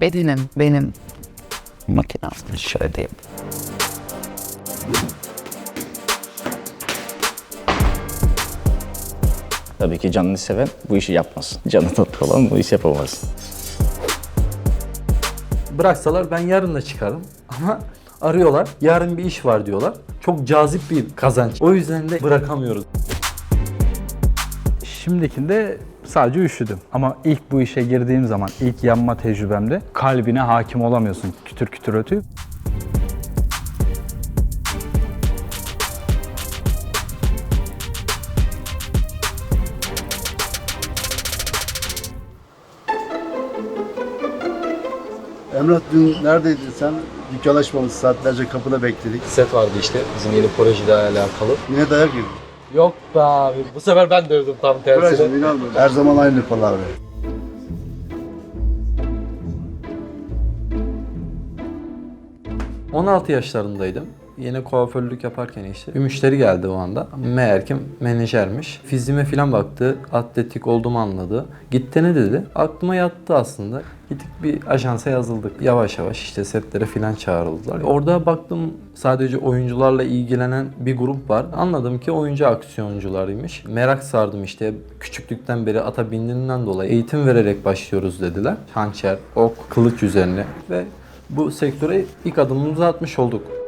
Bedenim benim makinem. Şöyle diyeyim. Tabii ki canını seven bu işi yapmaz. Canı tatlı olan bu işi yapamaz. Bıraksalar ben yarın da çıkarım ama arıyorlar. Yarın bir iş var diyorlar. Çok cazip bir kazanç. O yüzden de bırakamıyoruz. Şimdikinde sadece üşüdüm. Ama ilk bu işe girdiğim zaman, ilk yanma tecrübemde kalbine hakim olamıyorsun. Kütür kütür ötüyor. Emrah dün neredeydin sen? Dükkan açmamış saatlerce kapıda bekledik. set vardı işte bizim yeni projeyle alakalı. Yine dayak yedik. Yok be abi bu sefer ben dövdüm tam tersine. İnanmıyorum. Her zaman aynı palavra. Hı. 16 yaşlarındaydım. Yine kuaförlük yaparken işte bir müşteri geldi o anda. Meğer ki menajermiş. Fiziğime falan baktı. Atletik olduğumu anladı. Gitti ne dedi? Aklıma yattı aslında. Gittik bir ajansa yazıldık. Yavaş yavaş işte setlere falan çağrıldılar. Orada baktım sadece oyuncularla ilgilenen bir grup var. Anladım ki oyuncu aksiyoncularıymış. Merak sardım işte. Küçüklükten beri ata bindiğinden dolayı eğitim vererek başlıyoruz dediler. Hançer, ok, kılıç üzerine ve bu sektöre ilk adımımızı atmış olduk.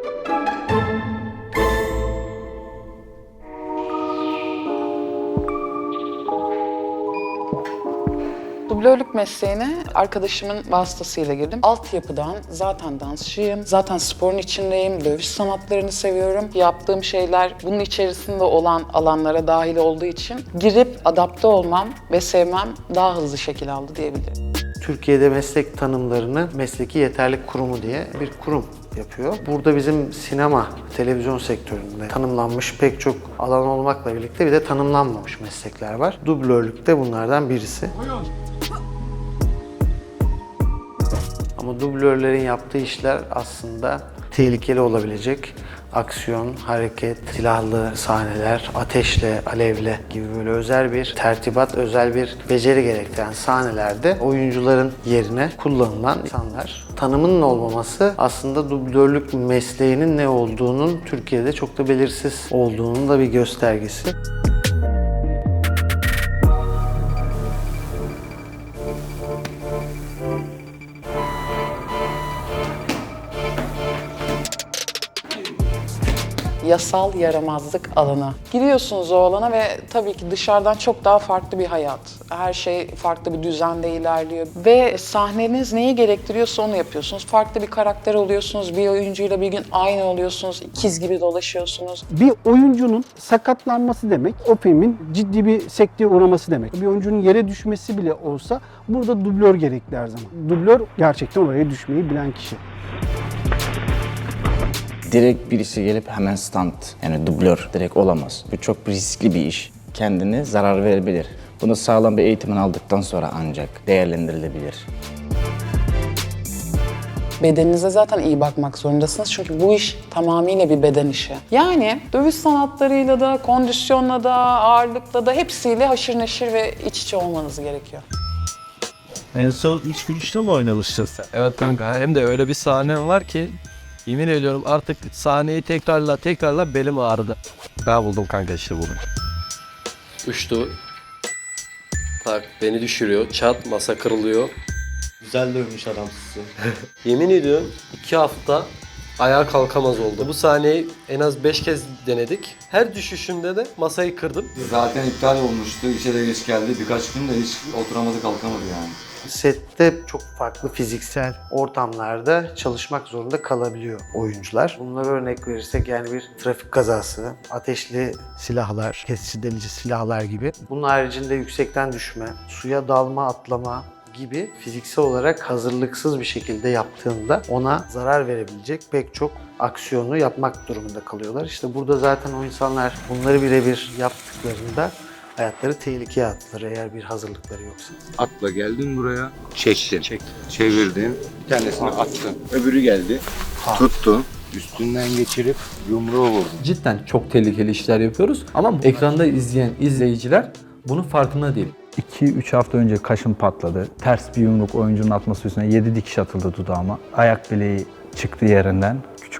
Dublörlük mesleğine arkadaşımın vasıtasıyla girdim. Altyapıdan zaten dansçıyım. Zaten sporun içindeyim. Dövüş sanatlarını seviyorum. Yaptığım şeyler bunun içerisinde olan alanlara dahil olduğu için girip adapte olmam ve sevmem daha hızlı şekil aldı diyebilirim. Türkiye'de meslek tanımlarını Mesleki Yeterlik Kurumu diye bir kurum yapıyor. Burada bizim sinema, televizyon sektöründe tanımlanmış pek çok alan olmakla birlikte bir de tanımlanmamış meslekler var. Dublörlük de bunlardan birisi. Ama dublörlerin yaptığı işler aslında tehlikeli olabilecek. Aksiyon, hareket, silahlı sahneler, ateşle, alevle gibi böyle özel bir tertibat, özel bir beceri gerektiren sahnelerde oyuncuların yerine kullanılan insanlar. Tanımının olmaması aslında dublörlük mesleğinin ne olduğunun Türkiye'de çok da belirsiz olduğunun da bir göstergesi. Yasal yaramazlık alanı. Giriyorsunuz o alana ve tabii ki dışarıdan çok daha farklı bir hayat. Her şey farklı bir düzende ilerliyor. Ve sahneniz neyi gerektiriyorsa onu yapıyorsunuz. Farklı bir karakter oluyorsunuz. Bir oyuncuyla bir gün aynı oluyorsunuz. ikiz gibi dolaşıyorsunuz. bir oyuncunun sakatlanması demek, o filmin ciddi bir sekteye uğraması demek. Bir oyuncunun yere düşmesi bile olsa burada dublör gerekli her zaman. Dublör gerçekten oraya düşmeyi bilen kişi. Direkt birisi gelip hemen stunt yani dublör direkt olamaz. Bu çok riskli bir iş. Kendine zarar verebilir. Bunu sağlam bir eğitimin aldıktan sonra ancak değerlendirilebilir. Bedeninize zaten iyi bakmak zorundasınız çünkü bu iş tamamıyla bir beden işi. Yani dövüş sanatlarıyla da, kondisyonla da, ağırlıkla da hepsiyle haşır neşir ve iç içe olmanız gerekiyor. En son iç güçte mi oynamıştın sen? Evet kanka hem de öyle bir sahne var ki yemin ediyorum artık sahneyi tekrarla tekrarla belim ağrıdı. Ben buldum kanka işte bunu. Uçtu. Tak beni düşürüyor. Çat masa kırılıyor. Güzel dövmüş adam sizi. Yemin ediyorum iki hafta ayağa kalkamaz oldu. Bu sahneyi en az 5 kez denedik. Her düşüşümde de masayı kırdım. Zaten iptal olmuştu. İşe de geç geldi. Birkaç gün de hiç oturamadı kalkamadı yani. Sette çok farklı fiziksel ortamlarda çalışmak zorunda kalabiliyor oyuncular. Bunlara örnek verirsek yani bir trafik kazası, ateşli silahlar, kesici delici silahlar gibi. Bunun haricinde yüksekten düşme, suya dalma, atlama gibi fiziksel olarak hazırlıksız bir şekilde yaptığında ona zarar verebilecek pek çok aksiyonu yapmak durumunda kalıyorlar. İşte burada zaten o insanlar bunları birebir yaptıklarında hayatları tehlikeye atılır eğer bir hazırlıkları yoksa. Atla geldin buraya. Çektin. Çevirdin. Bir tanesini attın. Öbürü geldi. Tuttu. Üstünden geçirip yumruğu vurdun. Cidden çok tehlikeli işler yapıyoruz ama ekranda izleyen izleyiciler bunun farkında değil. 2-3 hafta önce kaşım patladı. Ters bir yumruk oyuncunun atması üstüne 7 dikiş atıldı dudağıma. Ayak bileği çıktı yerinden.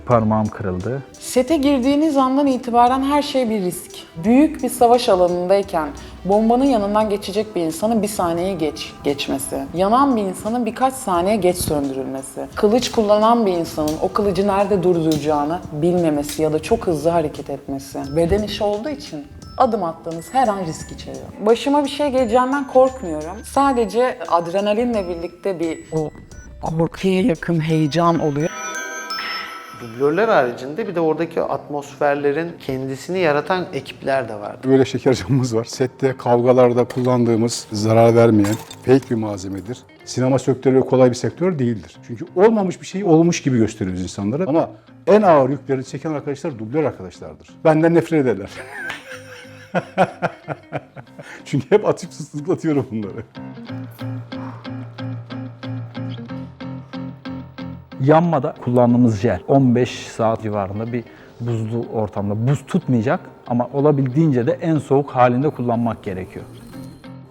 Parmağım kırıldı. Sete girdiğiniz andan itibaren her şey bir risk. Büyük bir savaş alanındayken bombanın yanından geçecek bir insanın bir saniye geç geçmesi, yanan bir insanın birkaç saniye geç söndürülmesi, kılıç kullanan bir insanın o kılıcı nerede durduracağını bilmemesi ya da çok hızlı hareket etmesi. Beden işi olduğu için adım attığınız her an risk içeriyor. Başıma bir şey geleceğinden korkmuyorum. Sadece adrenalinle birlikte bir o korkuya yakın heyecan oluyor. Dublörler haricinde bir de oradaki atmosferlerin kendisini yaratan ekipler de var. Böyle şeker camımız var. Sette kavgalarda kullandığımız zarar vermeyen fake bir malzemedir. Sinema sektörü kolay bir sektör değildir. Çünkü olmamış bir şeyi olmuş gibi gösteriyoruz insanlara. Ama en ağır yükleri çeken arkadaşlar dublör arkadaşlardır. Benden nefret ederler. Çünkü hep atıp sızlatıyorum bunları. Yanmada kullandığımız jel 15 saat civarında bir buzlu ortamda buz tutmayacak ama olabildiğince de en soğuk halinde kullanmak gerekiyor.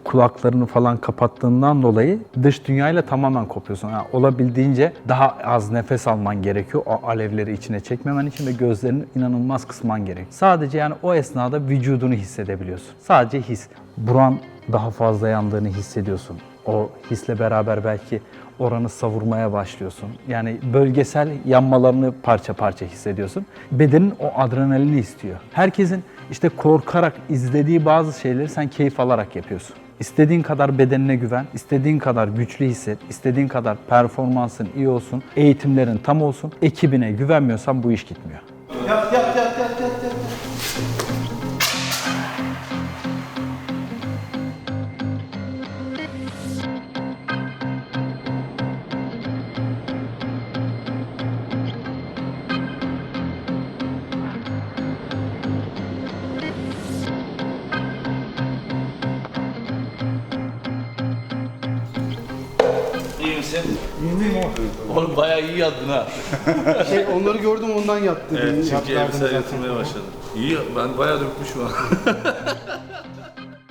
Kulaklarını falan kapattığından dolayı dış dünyayla tamamen kopuyorsun. Yani olabildiğince daha az nefes alman gerekiyor. O alevleri içine çekmemen için ve gözlerini inanılmaz kısman gerekiyor. Sadece yani o esnada vücudunu hissedebiliyorsun. Sadece his. Buran daha fazla yandığını hissediyorsun. O hisle beraber belki oranı savurmaya başlıyorsun. Yani bölgesel yanmalarını parça parça hissediyorsun. Bedenin o adrenalini istiyor. Herkesin işte korkarak izlediği bazı şeyleri sen keyif alarak yapıyorsun. İstediğin kadar bedenine güven, istediğin kadar güçlü hisset, istediğin kadar performansın iyi olsun, eğitimlerin tam olsun. Ekibine güvenmiyorsan bu iş gitmiyor. Oğlum bayağı iyi yattın ha. Şey, onları gördüm ondan yattı. Evet çünkü elbiseler yatırmaya başladı. İyi ben bayağı dökmüşüm ha.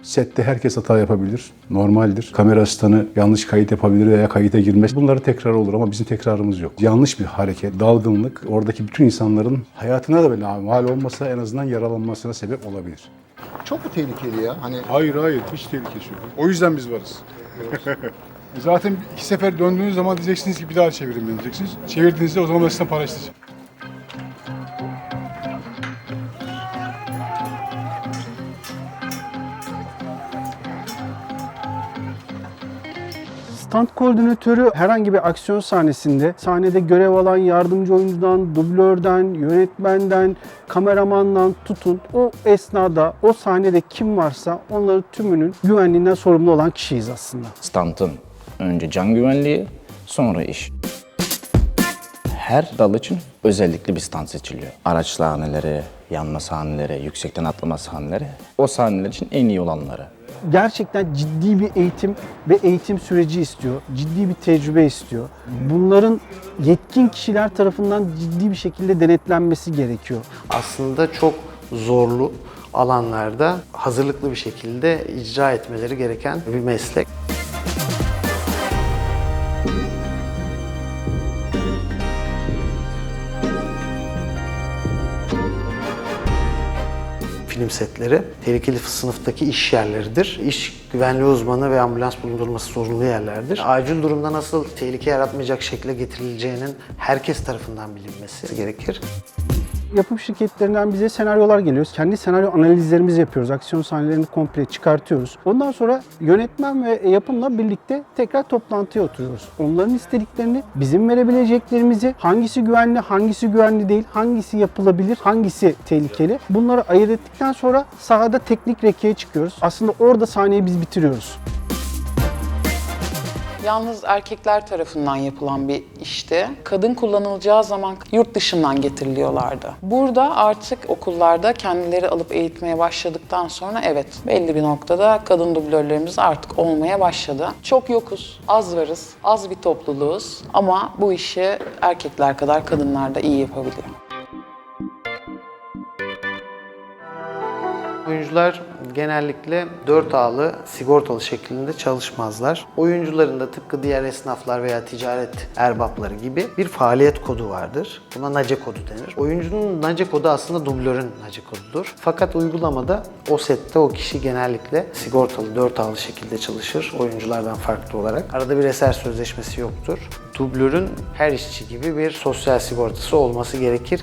Sette herkes hata yapabilir. Normaldir. Kamera asistanı yanlış kayıt yapabilir veya kayıta girmez. Bunları tekrar olur ama bizim tekrarımız yok. Yanlış bir hareket, dalgınlık oradaki bütün insanların hayatına da böyle mal olmasa en azından yaralanmasına sebep olabilir. Çok mu tehlikeli ya? Hani Hayır hayır hiç tehlikesi yok. O yüzden biz varız. Zaten iki sefer döndüğünüz zaman diyeceksiniz ki bir daha çevirin beni diyeceksiniz. Çevirdiğinizde o zaman ben sizden para isteyeceğim. Stand koordinatörü herhangi bir aksiyon sahnesinde sahnede görev alan yardımcı oyuncudan, dublörden, yönetmenden, kameramandan tutun o esnada o sahnede kim varsa onların tümünün güvenliğinden sorumlu olan kişiyiz aslında. Stantın önce can güvenliği, sonra iş. Her dal için özellikle bir stand seçiliyor. Araç sahneleri, yanma sahneleri, yüksekten atlama sahneleri. O sahneler için en iyi olanları. gerçekten ciddi bir eğitim ve eğitim süreci istiyor. Ciddi bir tecrübe istiyor. Bunların yetkin kişiler tarafından ciddi bir şekilde denetlenmesi gerekiyor. Aslında çok zorlu alanlarda hazırlıklı bir şekilde icra etmeleri gereken bir meslek. Film setleri tehlikeli sınıftaki iş yerleridir. İş güvenliği uzmanı ve ambulans bulundurması zorunlu yerlerdir. Acil durumda nasıl tehlike yaratmayacak şekilde getirileceğinin herkes tarafından bilinmesi gerekir. Yapım şirketlerinden bize senaryolar geliyor. Kendi senaryo analizlerimizi yapıyoruz. Aksiyon sahnelerini komple çıkartıyoruz. Ondan sonra yönetmen ve yapımla birlikte tekrar toplantıya oturuyoruz. Onların istediklerini, bizim verebileceklerimizi, hangisi güvenli, hangisi güvenli değil, hangisi yapılabilir, hangisi tehlikeli. Bunları ayırt ettikten sonra sahada teknik rekiye çıkıyoruz. Aslında orada sahneyi biz bitiriyoruz. Yalnız erkekler tarafından yapılan bir işti. Kadın kullanılacağı zaman yurt dışından getiriliyorlardı. Burada artık okullarda kendileri alıp eğitmeye başladıktan sonra evet belli bir noktada kadın dublörlerimiz artık olmaya başladı. Çok yokuz, az varız, az bir topluluğuz ama bu işi erkekler kadar kadınlar da iyi yapabiliyor. Oyuncular genellikle 4 ağlı sigortalı şeklinde çalışmazlar. Oyuncuların da tıpkı diğer esnaflar veya ticaret erbapları gibi bir faaliyet kodu vardır. Buna NACE kodu denir. Oyuncunun NACE kodu aslında dublörün NACE kodudur. Fakat uygulamada o sette o kişi genellikle sigortalı 4 ağlı şekilde çalışır oyunculardan farklı olarak. Arada bir eser sözleşmesi yoktur. Dublörün her işçi gibi bir sosyal sigortası olması gerekir.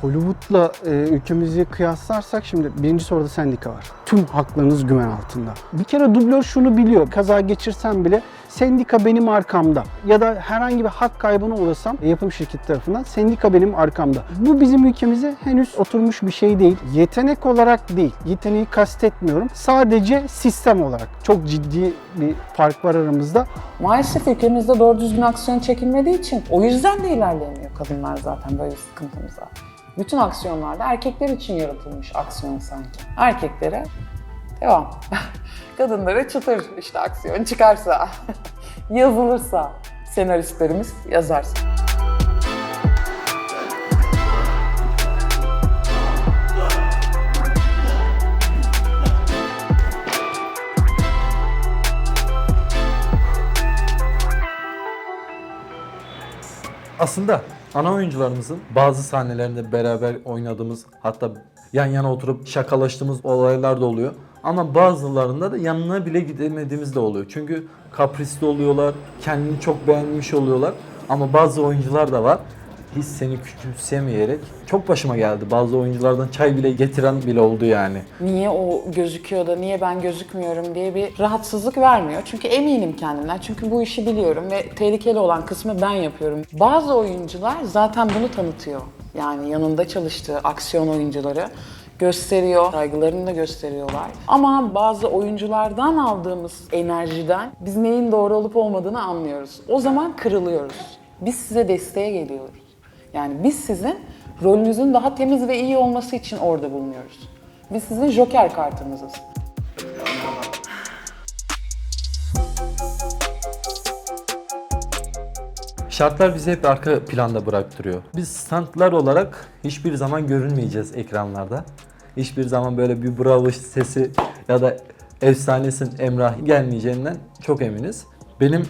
Hollywood'la e, ülkemizi kıyaslarsak şimdi birinci soruda sendika var. Tüm haklarınız güven altında. Bir kere dublör şunu biliyor. Kaza geçirsem bile sendika benim arkamda. Ya da herhangi bir hak kaybına uğrasam e, yapım şirketi tarafından sendika benim arkamda. Bu bizim ülkemize henüz oturmuş bir şey değil. Yetenek olarak değil. Yeteneği kastetmiyorum. Sadece sistem olarak. Çok ciddi bir fark var aramızda. Maalesef ülkemizde doğru düzgün aksiyon çekilmediği için o yüzden de ilerleyemiyor kadınlar zaten böyle bir sıkıntımız var. Bütün aksiyonlarda erkekler için yaratılmış aksiyon sanki. Erkeklere devam. Kadınlara çıtır işte aksiyon çıkarsa, yazılırsa, senaristlerimiz yazarsa. Aslında ana oyuncularımızın bazı sahnelerinde beraber oynadığımız hatta yan yana oturup şakalaştığımız olaylar da oluyor. Ama bazılarında da yanına bile gidemediğimiz de oluyor. Çünkü kaprisli oluyorlar, kendini çok beğenmiş oluyorlar. Ama bazı oyuncular da var. Hiç seni küçümsemeyerek çok başıma geldi. Bazı oyunculardan çay bile getiren bile oldu yani. Niye o gözüküyor da niye ben gözükmüyorum diye bir rahatsızlık vermiyor. Çünkü eminim kendimden. Çünkü bu işi biliyorum ve tehlikeli olan kısmı ben yapıyorum. Bazı oyuncular zaten bunu tanıtıyor. Yani yanında çalıştığı aksiyon oyuncuları gösteriyor, saygılarını da gösteriyorlar. Ama bazı oyunculardan aldığımız enerjiden biz neyin doğru olup olmadığını anlıyoruz. O zaman kırılıyoruz. Biz size desteğe geliyoruz. Yani biz sizin rolünüzün daha temiz ve iyi olması için orada bulunuyoruz. Biz sizin joker kartınızız. Şartlar bizi hep arka planda bıraktırıyor. Biz standlar olarak hiçbir zaman görünmeyeceğiz ekranlarda. Hiçbir zaman böyle bir bravo sesi ya da efsanesin Emrah gelmeyeceğinden çok eminiz. Benim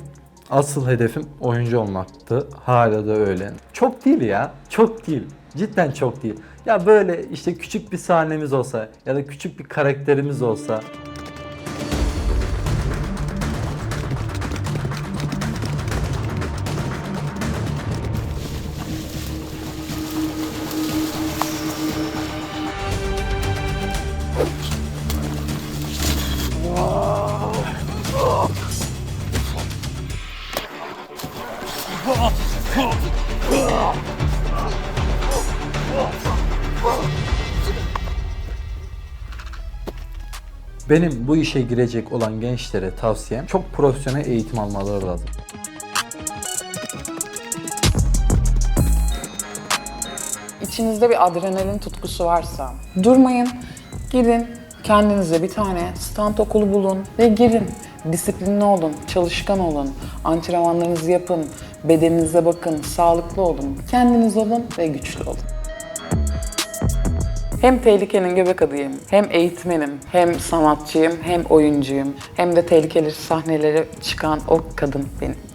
asıl hedefim oyuncu olmaktı. Hala da öyle. Çok değil ya. Çok değil. Cidden çok değil. Ya böyle işte küçük bir sahnemiz olsa ya da küçük bir karakterimiz olsa Benim bu işe girecek olan gençlere tavsiyem çok profesyonel eğitim almaları lazım. İçinizde bir adrenalin tutkusu varsa durmayın, gidin kendinize bir tane stand okulu bulun ve girin. Disiplinli olun, çalışkan olun, antrenmanlarınızı yapın, bedeninize bakın, sağlıklı olun, kendiniz olun ve güçlü olun. Hem tehlikenin göbek adıyım, hem eğitmenim, hem sanatçıyım, hem oyuncuyum, hem de tehlikeli sahnelere çıkan o kadın benim.